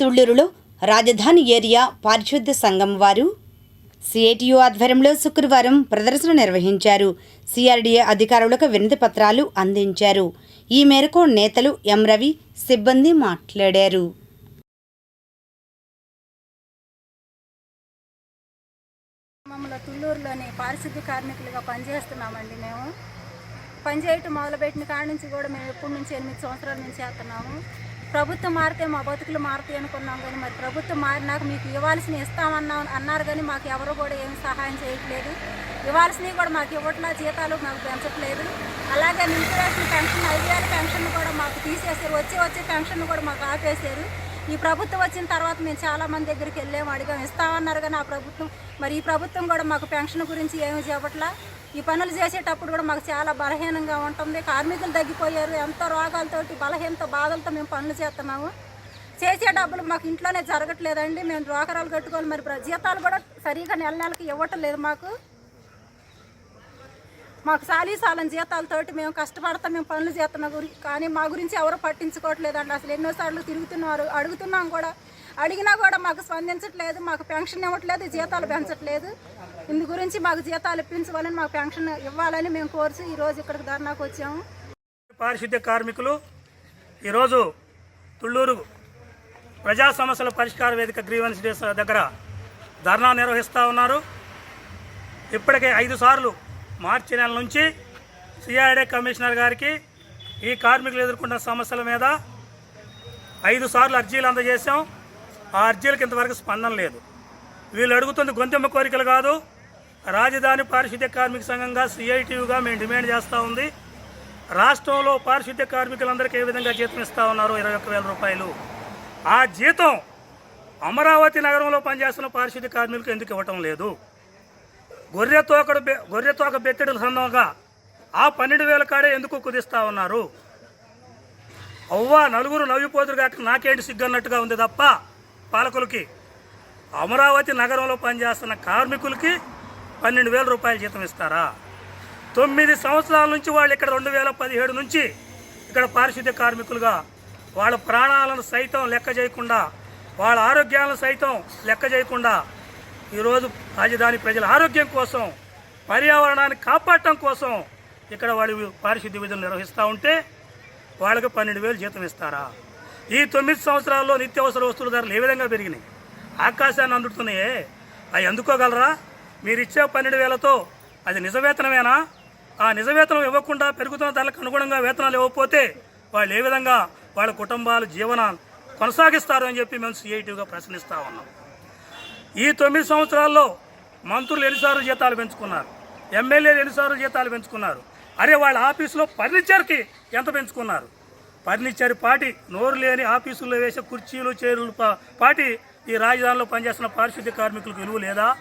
తుళ్ళూరులో రాజధాని ఏరియా పారిశుద్ధ్య సంఘం వారు సిఐటియు ఆధ్వర్యంలో శుక్రవారం ప్రదర్శన నిర్వహించారు. సిఆర్డీఏ అధికారులకు వినతి పత్రాలు అందించారు. ఈ మేరకు నేతలు ఎం. రవి సిబ్బంది మాట్లాడారు. మమ్మల్ని తుళ్ళూరులోని పారిశుద్ధ్య కార్మికులుగా పనిచేస్తున్నామండి మేము. పనిచేయటం మొదలుపెట్టిన కాడ నుంచి కూడా మేము ఎప్పటి నుంచి ఎనిమిది సంవత్సరాల నుంచి చేస్తున్నాము. ప్రభుత్వం మారితే మా బతుకులు మారుతాయి అనుకున్నాం కానీ మరి ప్రభుత్వం మారినాక మీకు ఇవ్వాల్సిన ఇస్తామన్నా అన్నారు కానీ మాకు ఎవరు కూడా ఏమి సహాయం చేయట్లేదు. ఇవ్వాల్సినవి కూడా మాకు ఇవ్వట్లా జీతాలు మాకు పెంచట్లేదు. అలాగే నిలిపివేసిన పెన్షన్ ఐదు వేల పెన్షన్ కూడా మాకు తీసేసారు వచ్చి వచ్చే పెన్షన్ కూడా మాకు ఆపేశారు. ఈ ప్రభుత్వం వచ్చిన తర్వాత మేము చాలా మంది దగ్గరికి వెళ్ళాము అడిగాము ఇస్తామన్నారు కానీ ఆ ప్రభుత్వం మరి ఈ ప్రభుత్వం కూడా మాకు పెన్షన్ గురించి ఏమి చెప్పట్లా? ఈ పనులు చేసేటప్పుడు కూడా మాకు చాలా బలహీనంగా ఉంటుంది. కార్మికులు తగ్గిపోయారు. ఎంతో రోగాలతోటి బలహీనతో బాధలతో మేము పనులు చేస్తున్నాము. చేసే డబ్బులు మాకు ఇంట్లోనే జరగట్లేదండి. మేము రోకరాలు కట్టుకోవాలి. మరి ప్ర- జీతాలు కూడా సరిగా నెల నెలకి ఇవ్వటం లేదు మాకు. మాకు సాలీ సాలం జీతాలతోటి మేము కష్టపడతాం మేము పనులు చేస్తున్నాం గురి కానీ మా గురించి ఎవరు పట్టించుకోవట్లేదండి. అసలు ఎన్నోసార్లు తిరుగుతున్నారు అడుగుతున్నాం కూడా. అడిగినా కూడా మాకు స్పందించట్లేదు. మాకు పెన్షన్ ఇవ్వట్లేదు. జీతాలు పెంచట్లేదు. ఇందు గురించి మాకు జీతాలు ఇప్పించవాలని మాకు పెన్షన్ ఇవ్వాలని మేము కోరుచు ఈరోజు ఇక్కడికి ధర్నాకు వచ్చాము. పారిశుద్ధ్య కార్మికులు ఈరోజు తుళ్ళూరు ప్రజా సమస్యల పరిష్కార వేదిక గ్రీవెన్స్ డేస్ దగ్గర ధర్నా నిర్వహిస్తూ ఉన్నారు. ఇప్పటికే ఐదు సార్లు మార్చి నెల నుంచి సిఐడే కమిషనర్ గారికి ఈ కార్మికులు ఎదుర్కొంటున్న సమస్యల మీద ఐదు సార్లు అర్జీలు అందజేశాం. ఆ అర్జీలకు ఇంతవరకు స్పందన లేదు. వీళ్ళు అడుగుతుంది గొంతెమ్మ కోరికలు కాదు. రాజధాని పారిశుద్ధ్య కార్మిక సంఘంగా సిఐటియుగా మేము డిమాండ్ చేస్తూ ఉంది. రాష్ట్రంలో పారిశుద్ధ్య కార్మికులందరికీ ఏ విధంగా జీతం ఇస్తూ ఉన్నారు? ఇరవై ఒక్క వేల రూపాయలు. ఆ జీతం అమరావతి నగరంలో పనిచేస్తున్న పారిశుద్ధ్య కార్మికులకు ఎందుకు ఇవ్వటం లేదు? గొర్రె తోకడు గొర్రె తోక బెత్తెడు సందంగా ఆ పన్నెండు వేల కాడే ఎందుకు కుదిస్తా ఉన్నారు? అవ్వా నలుగురు నవ్విపోతురు కాక నాకేంటి సిగ్గన్నట్టుగా ఉంది తప్ప పాలకులకి. అమరావతి నగరంలో పనిచేస్తున్న కార్మికులకి పన్నెండు వేల రూపాయల జీతం ఇస్తారా? తొమ్మిది సంవత్సరాల నుంచి వాళ్ళు ఇక్కడ రెండు వేల పదిహేడు నుంచి ఇక్కడ పారిశుద్ధ్య కార్మికులుగా వాళ్ళ ప్రాణాలను సైతం లెక్క చేయకుండా వాళ్ళ ఆరోగ్యాలను సైతం లెక్క చేయకుండా ఈరోజు రాజధాని ప్రజల ఆరోగ్యం కోసం పర్యావరణాన్ని కాపాడటం కోసం ఇక్కడ వాళ్ళు పారిశుద్ధ్య విధులు నిర్వహిస్తూ ఉంటే వాళ్ళకి పన్నెండు వేలు జీతం ఇస్తారా? ఈ తొమ్మిది సంవత్సరాల్లో నిత్యావసర వస్తువుల ధరలు ఏ విధంగా పెరిగినాయి? ఆకాశాన్ని అందుతున్నాయే. అవి అందుకోగలరా? మీరు ఇచ్చే పన్నెండు వేలతో అది నిజ వేతనమేనా? ఆ నిజ వేతనం ఇవ్వకుండా పెరుగుతున్న ధరలకు అనుగుణంగా వేతనాలు ఇవ్వకపోతే వాళ్ళు ఏ విధంగా వాళ్ళ కుటుంబాలు జీవనాన్ని కొనసాగిస్తారు అని చెప్పి మేము సిఐటిగా ప్రశ్నిస్తూ ఉన్నాం. ఈ తొమ్మిది సంవత్సరాల్లో మంత్రులు ఎన్నిసార్లు జీతాలు పెంచుకున్నారు? ఎమ్మెల్యేలు ఎన్నిసార్లు జీతాలు పెంచుకున్నారు? అరే వాళ్ళ ఆఫీసులో ఫర్నిచర్కి ఎంత పెంచుకున్నారు? ఫర్నిచర్ పాటి నోరు లేని ఆఫీసుల్లో వేసే కుర్చీలు చైర్లు పా- పాటి ఈ రాజధానిలో పనిచేస్తున్న పారిశుద్ధ్య కార్మికులకు విలువ లేదా?